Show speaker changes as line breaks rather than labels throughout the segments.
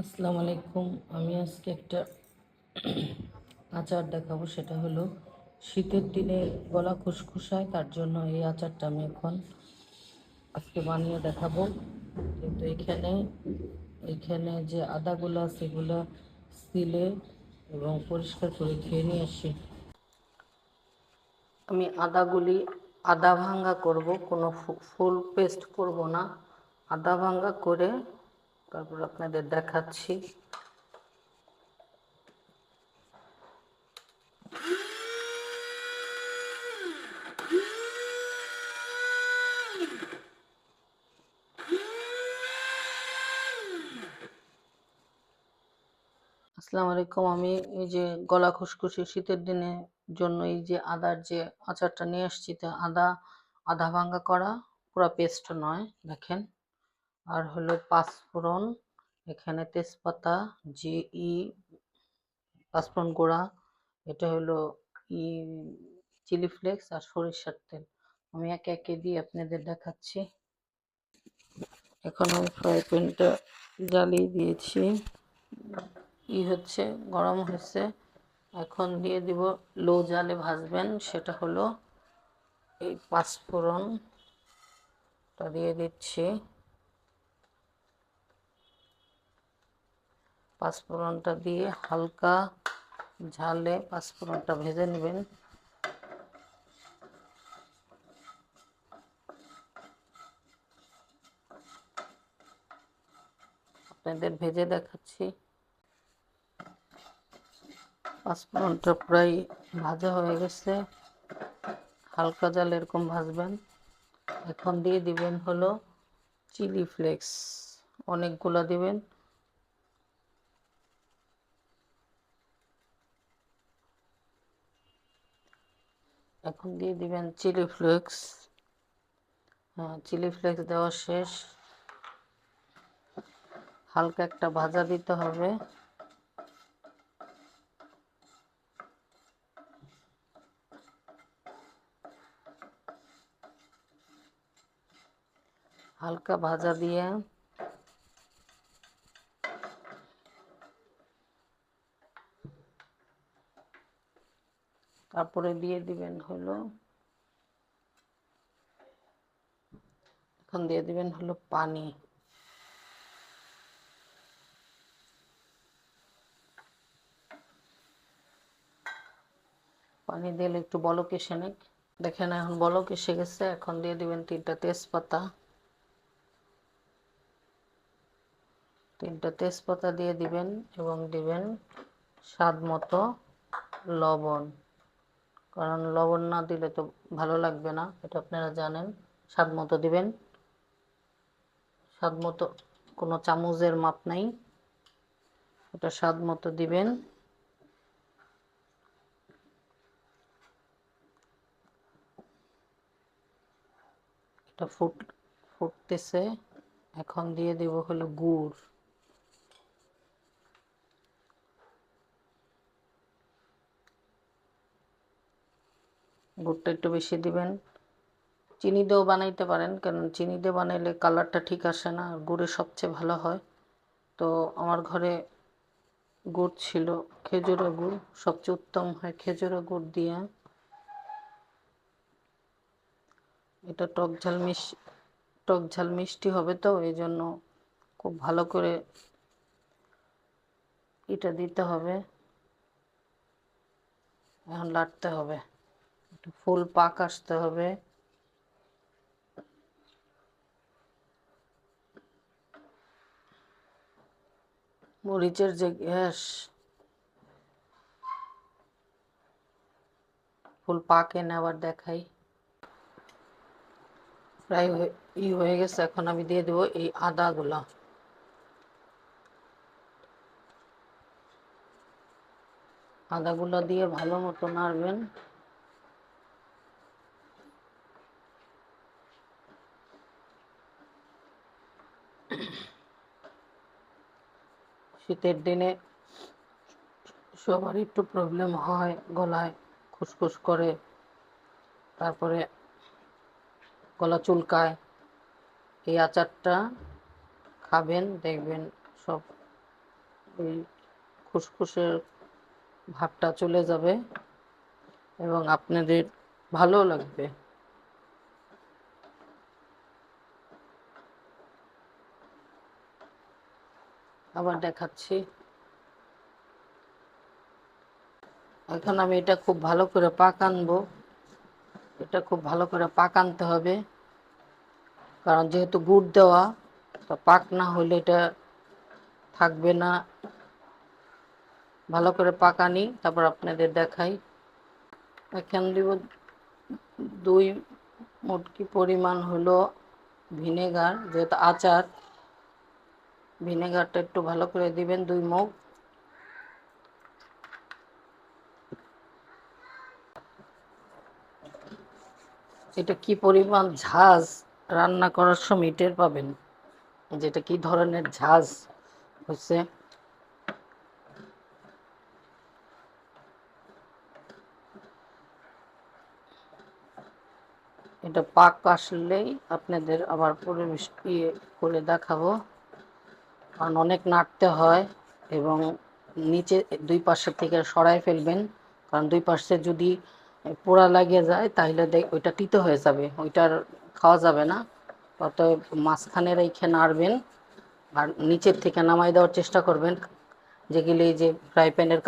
আসসালামু আলাইকুম। আমি আজকে একটা আচার দেখাবো, সেটা হলো শীতের দিনে গলা খুসখুসায়, তার জন্য এই আচারটা আমি এখন আজকে বানিয়ে দেখাবো। কিন্তু এখানে এখানে যে আদাগুলো সেগুলো সিলে এবং পরিষ্কার করে খেয়ে নিয়ে আসি। আমি আদাগুলি আদা ভাঙ্গা করব, কোনো ফুল পেস্ট করব না। আদা ভাঙ্গা করে তারপর আপনাদের দেখাচ্ছি। আসসালামু আলাইকুম। আমি এই যে গলা খুশখুশি শীতের দিনে জন্য এই যে আদার যে আচারটা নিয়ে আসছি, তা আদা, আধা ভাঙ্গা করা, পুরো পেস্ট নয়, দেখেন। আর হলো পাঁচফোড়ন, এখানে তেজপাতা, জি, ই, পাঁচফোড়ন গুঁড়া, এটা হলো ই, চিলি ফ্লেক্স আর সরিষার তেল। আমি একে একে দিয়ে আপনাদের দেখাচ্ছি। এখন আমি ফ্রাই প্যানটা জ্বালিয়ে দিয়েছি। ই হচ্ছে, গরম হয়েছে। এখন দিয়ে দিব লো জালে ভাজবেন, সেটা হলো এই পাঁচফোড়নটা দিয়ে দিচ্ছি। পাঁচফোড়নটা দিয়ে হালকা ঝালে পাঁচফোড়নটা ভেজে নেবেন। আপনাদের ভেজে দেখাচ্ছি। পাঁচফোড়নটা প্রায় ভাজা হয়ে গেছে। হালকা জাল এরকম ভাজবেন। এখন দিয়ে দিবেন হলো চিলি ফ্লেক্স। অনেকগুলো দিবেন। এখন দিয়ে দিবেন চিলি ফ্লেক্স। হ্যাঁ চিলি ফ্লেক্স দেওয়া শেষ। হালকা একটা ভাজা দিতে হবে। হালকা ভাজা দিয়ে তারপরে দিয়ে দিবেন হলো, এখন দিয়ে দিবেন হলো পানি। পানি দিলে একটু বলক এসে নেক। দেখেন এখন বলক এসে গেছে, এখন দিয়ে দিবেন তিনটা তেজপাতা। তিনটা তেজপাতা দিয়ে দিবেন এবং দিবেন স্বাদ মতো লবণ। কারণ লবণ না দিলে তো ভালো লাগবে না, এটা আপনারা জানেন। স্বাদ মতো দিবেন। স্বাদ মতো কোনো চামচের মাপ নাই। এটা স্বাদ মতো দিবেন। এটা ফুট, ফুটতেছে। এখন দিয়ে দেব হলো গুড়। গুড়টা একটু বেশি দিবেন। চিনি দিয়েও বানাইতে পারেন, কারণ চিনি দিয়ে বানাইলে কালারটা ঠিক আসে না, আর গুড়ে সবচেয়ে ভালো হয়। তো আমার ঘরে গুড় ছিল, খেজুরের গুড়, সবচেয়ে উত্তম হয় খেজুরের গুড় দিয়ে। এটা টক ঝাল মিশ, টক ঝাল মিষ্টি হবে তো, এই জন্য খুব ভালো করে এটা দিতে হবে। এখন লাটতে হবে। ফুল পাক আসতে হবে। মরিচের যে গ্যাস, ফুল পাক এনে আবার দেখাই। প্রায় ই হয়ে গেছে, এখন আমি দিয়ে দেবো এই আদাগুলা। আদাগুলো দিয়ে ভালো মতো নাড়বেন। শীতের দিনে সবারই একটু প্রবলেম হয়, গলায় খুসখুস করে, তারপরে গলা চুলকায়। এই আচারটা খাবেন, দেখবেন সব এই খুসখুসের ভাবটা চলে যাবে এবং আপনাদের ভালো লাগবে। আবার দেখাচ্ছি। এখন আমি এটা খুব ভালো করে পাক আনব। এটা খুব ভালো করে পাক আনতে হবে। কারণ যেহেতু গুড় দেওয়া, তো পাক না হলে এটা থাকবে না। ভালো করে পাকানি তারপর আপনাদের দেখাই। এখান দিব দুই মুটকি পরিমাণ হলো ভিনেগার, যেহেতু আচার। ভিনেগারটা একটু ভালো করে দিবেন, দুই মুখ। এটা কি পরিমাণ ঝাঁজ? রান্না করার সময় টের পাবেন। যেটা কি ধরনের ঝাঁজ হচ্ছে? এটা পাক আসলেই আপনাদের আবার পরিবেশ ইয়ে করে দেখাবো। কারণ অনেক নাড়তে হয় এবং নিচে দুই পাশের থেকে সরাই ফেলবেন। কারণ দুই পাশে যদি পোড়া লাগিয়ে যায়, তাহলে ওইটা তিতো হয়ে যাবে, ওইটার খাওয়া যাবে না। অতএব মাঝখানে রেখে নাড়বেন আর নিচের থেকে নামাই দেওয়ার চেষ্টা করবেন। যেগুলি যে ফ্রাই প্যানের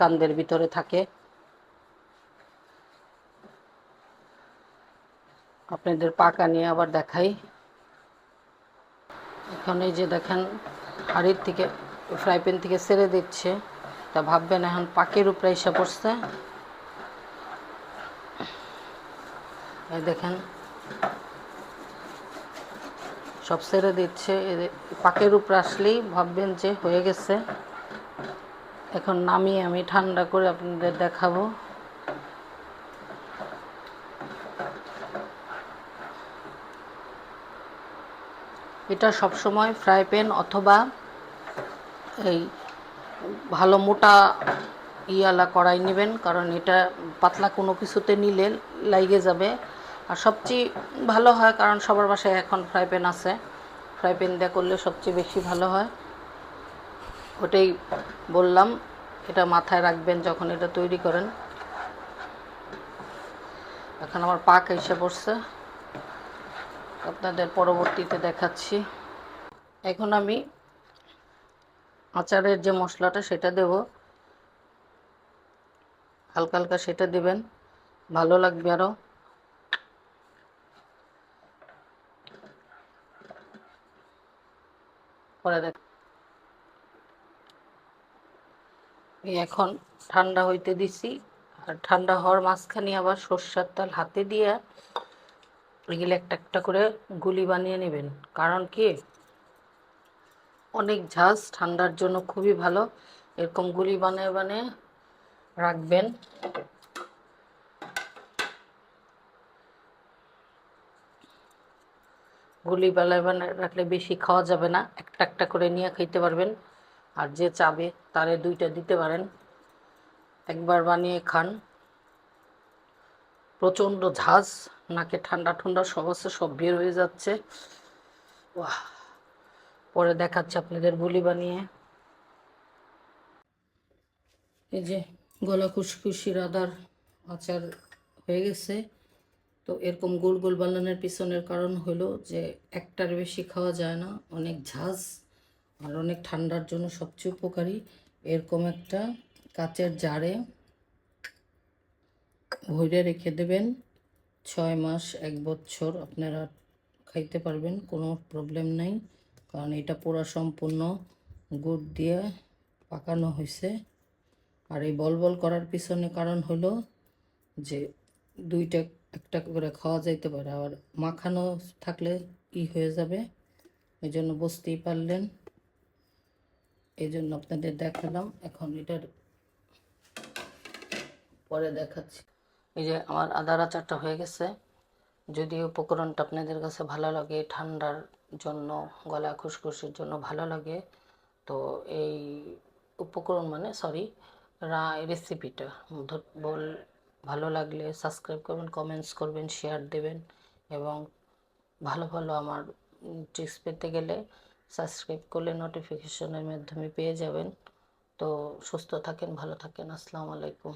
কান্দের ভিতরে থাকে। আপনাদের পাকা নিয়ে আবার দেখাই। এখানে যে দেখেন হাড়ির থেকে ফ্রাই প্যান থেকে ছেড়ে দিচ্ছে। তা ভাববেন এখন পাকের উপরে এসে পড়ছে। এই দেখেন। সব ছেড়ে দিচ্ছে। পাকের উপরে আসলেই ভাববেন যে হয়ে গেছে। এখন নামিয়ে আমি ঠান্ডা করে আপনাদের দেখাবো। এটা সবসময় ফ্রাই প্যান অথবা এই ভালো মোটা ইয়ালা কড়াই নেবেন, কারণ এটা পাতলা কোনো কিছুতে নিলে লাইগে যাবে। আর সবচেয়ে ভালো হয়, কারণ সবার বাসায় এখন ফ্রাই প্যান আছে। ফ্রাই প্যান দিয়ে করলে সবচেয়ে বেশি ভালো হয়। ওটাই বললাম, এটা মাথায় রাখবেন যখন এটা তৈরি করেন। এখন আমার পাক এসে পড়ছে। আপনাদের পরবর্তীতে দেখাচ্ছি। এখন আমি আচারের যে মশলাটা সেটা দেব। হালকা হালকা সেটা দেবেন, ভালো লাগবে আরও দেখ এখন ঠান্ডা হইতে দিছি, আর ঠান্ডা হওয়ার মাঝখানে আবার সর্ষার তেল হাতে দিয়ে এগুলো একটা একটা করে গুলি বানিয়ে নেবেন। কারণ কি? অনেক ঝাঁজ, ঠান্ডার জন্য খুবই ভালো। এরকম গুলি বানিয়ে বানিয়ে রাখবেন। গুলি বানায় বানিয়ে রাখলে বেশি খাওয়া যাবে না। একটা একটা করে নিয়ে খাইতে পারবেন। আর যে চাবে তারে দুইটা দিতে পারেন। একবার বানিয়ে খান। প্রচণ্ড ঝাঁজ, নাকে ঠান্ডা ঠান্ডা সমস্যা সব বের হয়ে যাচ্ছে। পরে দেখাচ্ছে আপনাদের বুলি বানিয়ে। এই যে গলা খুশখুশির আদার আচার হয়ে গেছে। তো এরকম গোল গোল বানানোর পিছনের কারণ হলো যে একটার বেশি খাওয়া যায় না, অনেক ঝাঁজ আর অনেক ঠান্ডার জন্য সবচেয়ে উপকারী। এরকম একটা কাচের জারে ভরে রেখে দেবেন। ছয় মাস, এক বছর আপনারা খাইতে পারবেন, কোনো প্রবলেম নাই। কারণ এটা পুরো সম্পূর্ণ গুড় দিয়ে পাকানো হয়েছে আর এই বল বল করার পিছনে কারণ হলো যে দুইটা একটা করে খাওয়া যাইতে পারে আর মাখানো থাকলে ই হয়ে যাবে। এই জন্য বুঝতেই পারলেন। এই জন্য আপনাদের দেখালাম। এখন এটার পরে দেখাচ্ছি। এই যে আমার আদার আচারটা হয়ে গেছে। যদি উপকরণটা আপনাদের কাছে ভালো লাগে, ঠান্ডার জন্য, গলা খুসখুসির জন্য ভালো লাগে। তো এই উপকরণ মানে সরি রা রেসিপিটা বল, ভালো লাগলে সাবস্ক্রাইব করবেন কমেন্টস করবেন শেয়ার দেবেন। এবং ভালো ভালো আমার টিপস পেতে গেলে সাবস্ক্রাইব করলে নোটিফিকেশনের মাধ্যমে পেয়ে যাবেন। তো সুস্থ থাকেন, ভালো থাকেন। আসসালামু আলাইকুম।